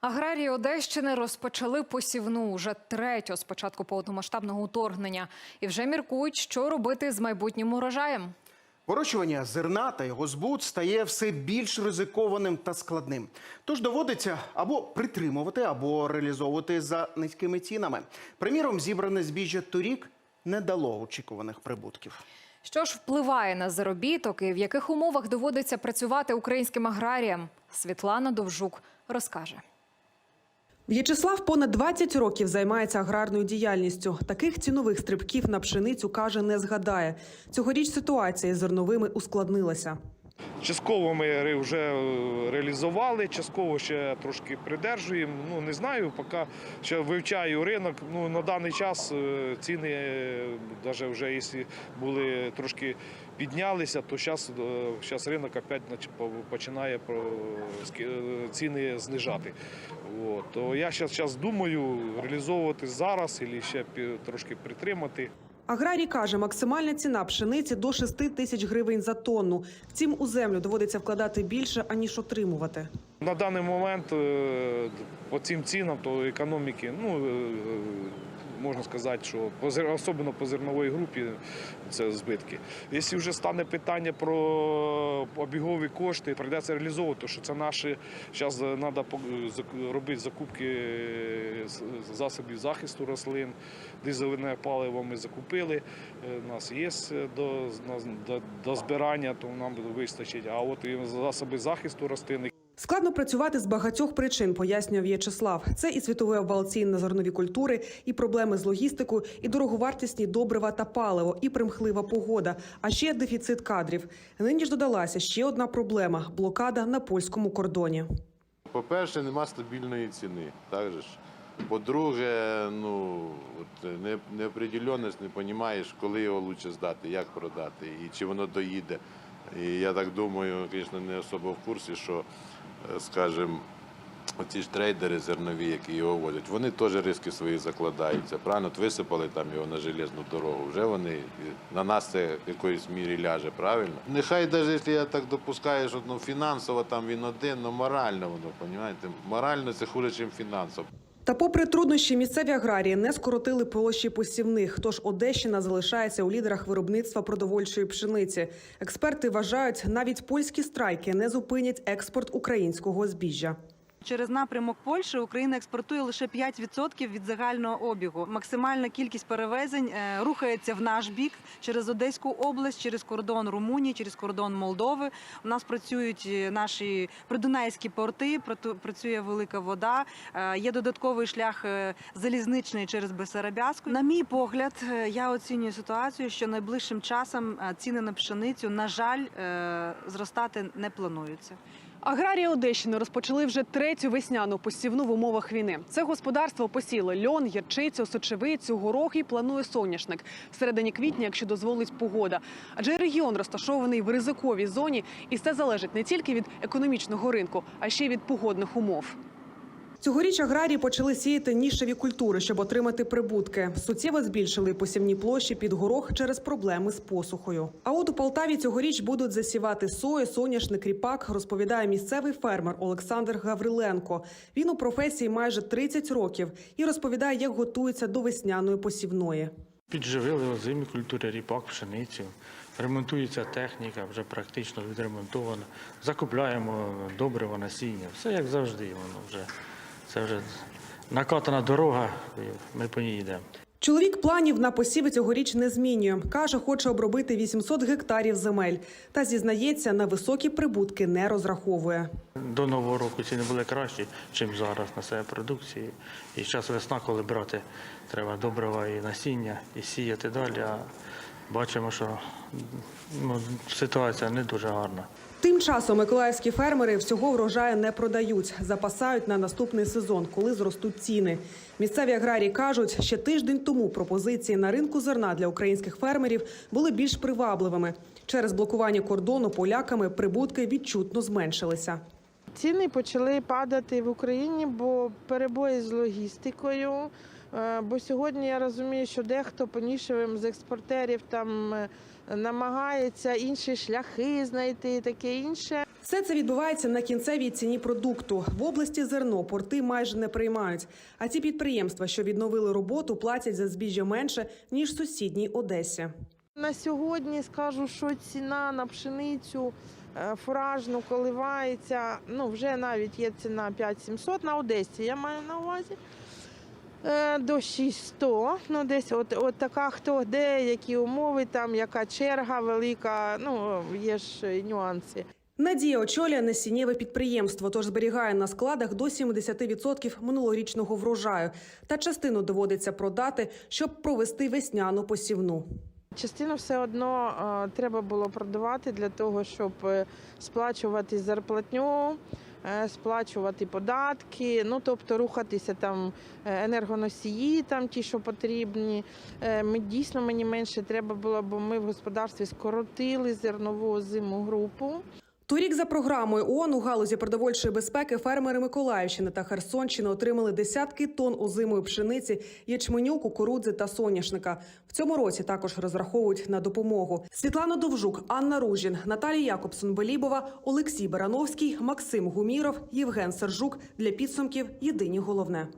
Аграрії Одещини розпочали посівну уже третю з початку повномасштабного вторгнення і вже міркують, що робити з майбутнім урожаєм. Вирощування зерна та його збут стає все більш ризикованим та складним. Тож доводиться або притримувати, або реалізовувати за низькими цінами. Приміром, зібране збіжжя торік не дало очікуваних прибутків. Що ж впливає на заробіток і в яких умовах доводиться працювати українським аграріям? Світлана Довжук розкаже. В'ячеслав понад 20 років займається аграрною діяльністю. Таких цінових стрибків на пшеницю каже, не згадає. Цьогоріч ситуація з зерновими ускладнилася. Частково ми вже е, реалізували, частково ще трошки придержуємо. Ну не знаю, поки ще вивчаю ринок. Ну на даний час е, ціни, навіть вже якщо були трошки піднялися, то зараз, зараз ринок опять починає е, ціни знижати. От. То я зараз думаю реалізовувати зараз або ще трошки притримати. Аграрій каже, максимальна ціна пшениці до 6 тисяч гривень за тонну. Втім, у землю доводиться вкладати більше, аніж отримувати. На даний момент е, по цим цінам, то економіки, ну е, можна сказати, що особливо по зерновій групі це збитки. Якщо вже стане питання про обігові кошти, прийдеться реалізовувати, що це наші зараз треба робити закупки е, засобів захисту рослин, дизельне паливо ми закупили. е, У нас є до, до, до збирання, то нам вистачить. А от засоби захисту рослин, Складно працювати з багатьох причин, пояснює В'ячеслав. Це і світовий обвал цін на зернові культури, і проблеми з логістикою, і дороговартісні добрива та паливо, і примхлива погода, а ще дефіцит кадрів. Нині ж додалася ще одна проблема – блокада на польському кордоні. По-перше, нема стабільної ціни. Так ж. По-друге, ну от не, не розумієш, коли його краще здати, як продати і чи воно доїде. І я так думаю, звісно, не особо в курсі, що, е, скажімо, оці ж трейдери зернові, які його возять, вони теж риски свої закладаються. Правильно, От висипали там його на железну дорогу. Вже вони на нас це в якоїсь мірі ляже, правильно? Нехай навіть якщо я так допускаю, що ну, фінансово там він один, але морально воно, розумієте? Морально це хуже, ніж фінансово. Та попри труднощі, місцеві аграрії не скоротили площі посівних, тож Одещина залишається у лідерах виробництва продовольчої пшениці. Експерти вважають, навіть польські страйки не зупинять експорт українського збіжжя. Через напрямок Польщі Україна експортує лише 5% від загального обігу. Максимальна кількість перевезень е, рухається в наш бік через Одеську область, через кордон Румунії, через кордон Молдови. У нас працюють е, наші придунайські порти, працю- працює велика вода. е, Є додатковий шлях залізничний через Бесарабяску. На мій погляд, я оцінюю ситуацію, що найближчим часом ціни на пшеницю, на жаль, зростати не плануються. Аграрії Одещини розпочали вже третю весняну посівну в умовах війни. Це господарство посіло льон, гірчицю, сочевицю, горох і планує соняшник в середині квітня, якщо дозволить погода. Адже регіон розташований в ризиковій зоні, і це залежить не тільки від економічного ринку, а ще й від погодних умов. Цьогоріч аграрії почали сіяти нішеві культури, щоб отримати прибутки. Суттєво збільшили посівні площі під горох через проблеми з посухою. А от у Полтаві цьогоріч будуть засівати сою, соняшник, ріпак, розповідає місцевий фермер Олександр Гавриленко. Він у професії майже 30 років і розповідає, як готується до весняної посівної. Підживили озимі культури, ріпак, пшеницю. Ремонтується техніка, вже практично відремонтована. Закупляємо добрива, насіння. Все як завжди. Воно вже це вже накатана дорога, ми по ній йдемо. Чоловік планів на посіви цьогоріч не змінює. Каже, хоче обробити 800 гектарів земель. Та зізнається, на високі прибутки не розраховує. До нового року ціни були кращі, ніж зараз на себе продукції. І зараз весна, коли брати, треба добрива і насіння, і сіяти далі. А бачимо, що ну, ситуація не дуже гарна. Тим часом миколаївські фермери всього врожаю не продають, запасають на наступний сезон, коли зростуть ціни. Місцеві аграрії кажуть, ще тиждень тому пропозиції на ринку зерна для українських фермерів були більш привабливими. Через блокування кордону поляками прибутки відчутно зменшилися. Ціни почали падати в Україні, бо перебої з логістикою. Е, Бо сьогодні я розумію, що дехто по нішевим з експортерів там е, намагається інші шляхи знайти таке інше. Все це відбувається на кінцевій ціні продукту. В області зерно порти майже не приймають. А ці підприємства, що відновили роботу, платять за збіжжя менше ніж сусідній Одесі. На сьогодні скажу, що ціна на пшеницю е, фуражну коливається. Ну, вже навіть є ціна 5700 на Одесі, я маю на увазі. Е, До 6100, ну десь от, от така хто де, які умови, там яка черга велика, ну є ж нюанси. Надія очолює насіннєве підприємство, тож зберігає на складах до 70% минулорічного врожаю. Та частину доводиться продати, щоб провести весняну посівну. Частину все одно е, треба було продавати для того, щоб е, сплачувати зарплатню, е, сплачувати податки, ну тобто рухатися там е, енергоносії, там ті, що потрібні. Е, Ми дійсно мені менше треба було, бо ми в господарстві скоротили зернову зиму групу. Торік за програмою ООН у галузі продовольчої безпеки фермери Миколаївщини та Херсонщини отримали десятки тонн озимої пшениці, ячменю, кукурудзи та соняшника. В цьому році також розраховують на допомогу. Світлана Довжук, Анна Ружін, Наталія Якобсон-Белібова, Олексій Барановський, Максим Гуміров, Євген Сержук. Для підсумків єдині головне.